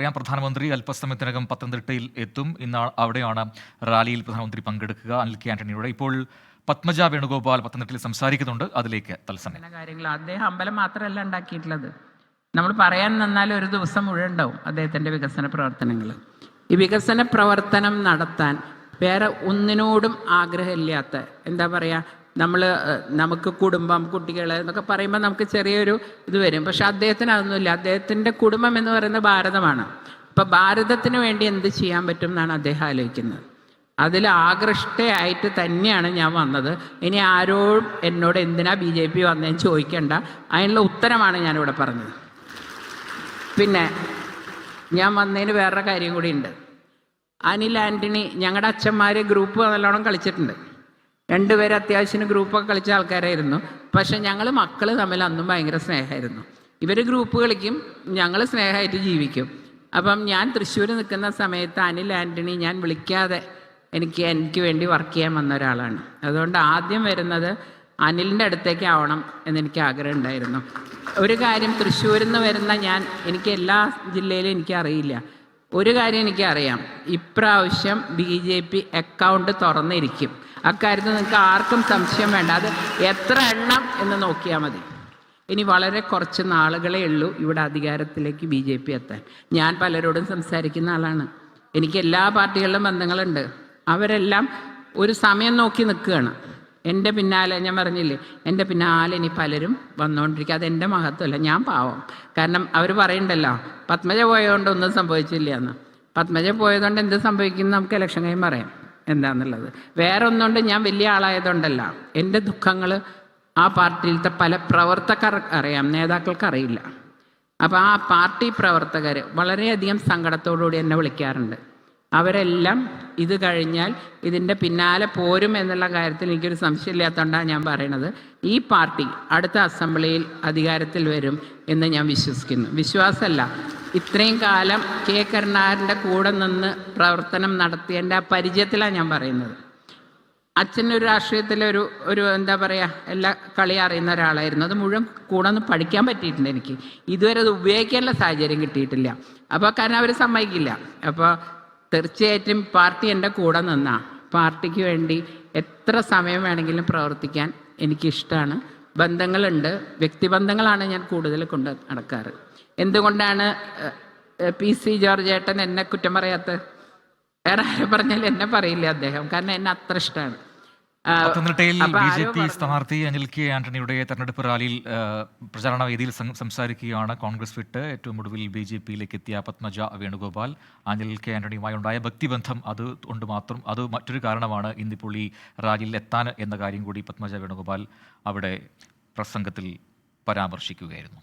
അറിയാം പ്രധാനമന്ത്രി അല്പസമയത്തിനകം പത്തനംതിട്ടയിൽ എത്തും. ഇന്ന് അവിടെയാണ് റാലിയിൽ പ്രധാനമന്ത്രി പങ്കെടുക്കുക. അനിൽ കെ ആന്റണിയുടെ ഇപ്പോൾ പത്മജ വേണുഗോപാൽ പത്തനംതിട്ടയിൽ സംസാരിക്കുന്നുണ്ട്. അതിലേക്ക് തത്സമയം. കാര്യങ്ങൾ. അദ്ദേഹം അമ്പലം മാത്രമല്ല ഉണ്ടാക്കിയിട്ടുള്ളത്. നമ്മൾ പറയാൻ നിന്നാൽ ഒരു ദിവസം മുഴുവൻ ഉണ്ടാവും വികസന പ്രവർത്തനങ്ങൾ. ഈ വികസന പ്രവർത്തനം നടത്താൻ വേറെ ഒന്നിനോടും ആഗ്രഹമില്ലാത്ത എന്താ പറയുക നമ്മൾ നമുക്ക് കുടുംബം കുട്ടികൾ എന്നൊക്കെ പറയുമ്പോൾ നമുക്ക് ചെറിയൊരു ഇത് വരും. പക്ഷെ അദ്ദേഹത്തിന് അതൊന്നുമില്ല. അദ്ദേഹത്തിന്റെ കുടുംബം എന്ന് പറയുന്നത് ഭാരതമാണ്. അപ്പം ഭാരതത്തിന് വേണ്ടി എന്ത് ചെയ്യാൻ പറ്റും എന്നാണ് അദ്ദേഹം ആലോചിക്കുന്നത്. അതിൽ ആകൃഷ്ടയായിട്ട് തന്നെയാണ് ഞാൻ വന്നത്. ഇനി ആരോടും എന്നോട് എന്തിനാ ബി ജെ പി വന്നതെന്ന് ചോദിക്കേണ്ട. അതിനുള്ള ഉത്തരമാണ് ഞാനിവിടെ പറഞ്ഞത്. പിന്നെ ഞാൻ വന്നതിന് വേറൊരു കാര്യം കൂടി ഉണ്ട്. അനിൽ ആന്റണി ഞങ്ങളുടെ അച്ഛന്മാർ ഗ്രൂപ്പ് നല്ലോണം കളിച്ചിട്ടുണ്ട്. രണ്ടുപേരും അത്യാവശ്യം ഗ്രൂപ്പൊക്കെ കളിച്ച ആൾക്കാരായിരുന്നു. പക്ഷെ ഞങ്ങൾ മക്കൾ തമ്മിൽ അന്നും ഭയങ്കര സ്നേഹമായിരുന്നു. ഇവർ ഗ്രൂപ്പ് കളിക്കും ഞങ്ങൾ സ്നേഹമായിട്ട് ജീവിക്കും. അപ്പം ഞാൻ തൃശ്ശൂർ നിൽക്കുന്ന സമയത്ത് അനിൽ ആന്റണി ഞാൻ വിളിക്കാതെ എനിക്ക് എനിക്ക് വേണ്ടി വർക്ക് ചെയ്യാൻ വന്ന ഒരാളാണ്. അതുകൊണ്ട് ആദ്യം വരുന്നത് അനിലിന്റെ അടുത്തേക്ക് ആവണം എന്നെനിക്ക് ആഗ്രഹം ഉണ്ടായിരുന്നു. ഒരു കാര്യം തൃശ്ശൂരിൽ നിന്ന് വരുന്ന ഞാൻ എനിക്ക് എല്ലാ ജില്ലയിലും എനിക്ക് അറിയില്ല. ഒരു കാര്യം എനിക്കറിയാം. ഇപ്രാവശ്യം ബി ജെ പി അക്കൗണ്ട് തുറന്നിരിക്കും. അക്കാര്യത്തിൽ നിങ്ങൾക്ക് ആർക്കും സംശയം വേണ്ട. അത് എത്ര എണ്ണം എന്ന് നോക്കിയാൽ മതി. ഇനി വളരെ കുറച്ച് നാളുകളേ ഉള്ളൂ ഇവിടെ അധികാരത്തിലേക്ക് ബി ജെ പി എത്താൻ. ഞാൻ പലരോടും സംസാരിക്കുന്ന ആളാണ്. എനിക്ക് എല്ലാ പാർട്ടികളിലും ബന്ധങ്ങളുണ്ട്. അവരെല്ലാം ഒരു സമയം നോക്കി നിൽക്കുകയാണ്. എന്റെ പിന്നാലെ ഞാൻ പറഞ്ഞില്ലേ എന്റെ പിന്നാലെ ഇനി പലരും വന്നുകൊണ്ടിരിക്കുക അത് എന്റെ മഹത്വമല്ല ഞാൻ പാവം. കാരണം അവർ പറയണ്ടല്ലോ പത്മജ പോയതുകൊണ്ട് ഒന്നും സംഭവിച്ചില്ല എന്ന് പത്മജ പോയതുകൊണ്ട് എന്ത് സംഭവിക്കും നമുക്ക് ഇലക്ഷൻ കഴിയും പറയാം എന്താണെന്നുള്ളത് വേറെ ഒന്നുകൊണ്ട് ഞാൻ വലിയ ആളായതുകൊണ്ടല്ല എന്റെ ദുഃഖങ്ങൾ ആ പാർട്ടിയിലത്തെ പല പ്രവർത്തകർ അറിയാം നേതാക്കൾക്ക് അറിയില്ല. അപ്പോൾ ആ പാർട്ടി പ്രവർത്തകർ വളരെയധികം സങ്കടത്തോടുകൂടി എന്നെ വിളിക്കാറുണ്ട്. അവരെല്ലാം ഇത് കഴിഞ്ഞാൽ ഇതിന്റെ പിന്നാലെ പോരും എന്നുള്ള കാര്യത്തിൽ എനിക്കൊരു സംശയമില്ലാത്തതുകൊണ്ടാണ് ഞാൻ പറയണത് ഈ പാർട്ടി അടുത്ത അസംബ്ലിയിൽ അധികാരത്തിൽ വരും എന്ന് ഞാൻ വിശ്വസിക്കുന്നു. വിശ്വാസമല്ല. ഇത്രയും കാലം കെ. കരുണാകരന്റെ കൂടെ നിന്ന് പ്രവർത്തനം നടത്തിയതിന്റെ ആ പരിചയത്തിലാണ് ഞാൻ പറയുന്നത്. അച്ഛനൊരു രാഷ്ട്രീയത്തിലൊരു ഒരു എന്താ പറയുക എല്ലാ കളി അറിയുന്ന ഒരാളായിരുന്നു. അത് മുഴുവൻ കൂടെ ഒന്ന് പഠിക്കാൻ പറ്റിയിട്ടുണ്ട് എനിക്ക്. ഇതുവരെ അത് ഉപയോഗിക്കാനുള്ള സാഹചര്യം കിട്ടിയിട്ടില്ല. അപ്പോൾ കാരണം അവർ സമ്മതിക്കില്ല. അപ്പോൾ തീർച്ചയായിട്ടും പാർട്ടി എന്റെ കൂടെ നിന്നാ. പാർട്ടിക്ക് വേണ്ടി എത്ര സമയം വേണമെങ്കിലും പ്രവർത്തിക്കാൻ എനിക്കിഷ്ടമാണ് ബന്ധങ്ങളുണ്ട്. വ്യക്തിബന്ധങ്ങളാണ് ഞാൻ കൂടുതൽ കൊണ്ട് നടക്കാറ്. എന്തുകൊണ്ടാണ് പി സി ജോർജ് ഏട്ടൻ എന്നെ കുറ്റം പറയാത്തത്? വേറെ ആരും പറഞ്ഞാലും എന്നെ പറയില്ല അദ്ദേഹം. കാരണം എന്നെ അത്ര ഇഷ്ടമാണ് പത്തനംതിട്ടയിൽ ബി ജെ പി സ്ഥാനാർത്ഥി അനിൽ കെ ആന്റണിയുടെ തെരഞ്ഞെടുപ്പ് റാലിയിൽ പ്രചാരണ വേദിയിൽ സംസാരിക്കുകയാണ് കോൺഗ്രസ് വിട്ട് ഏറ്റവും ഒടുവിൽ ബി ജെ പിയിലേക്ക് എത്തിയ പത്മജ വേണുഗോപാൽ. അനിൽ കെ ആന്റണിയുമായി ഉണ്ടായ ഭക്തിബന്ധം അത് കൊണ്ട് മാത്രം അത് മറ്റൊരു കാരണമാണ് ഇന്നിപ്പോൾ ഈ റാലിയിൽ എത്താൻ എന്ന കാര്യം കൂടി പത്മജ വേണുഗോപാൽ അവിടെ പ്രസംഗത്തിൽ പരാമർശിക്കുകയായിരുന്നു.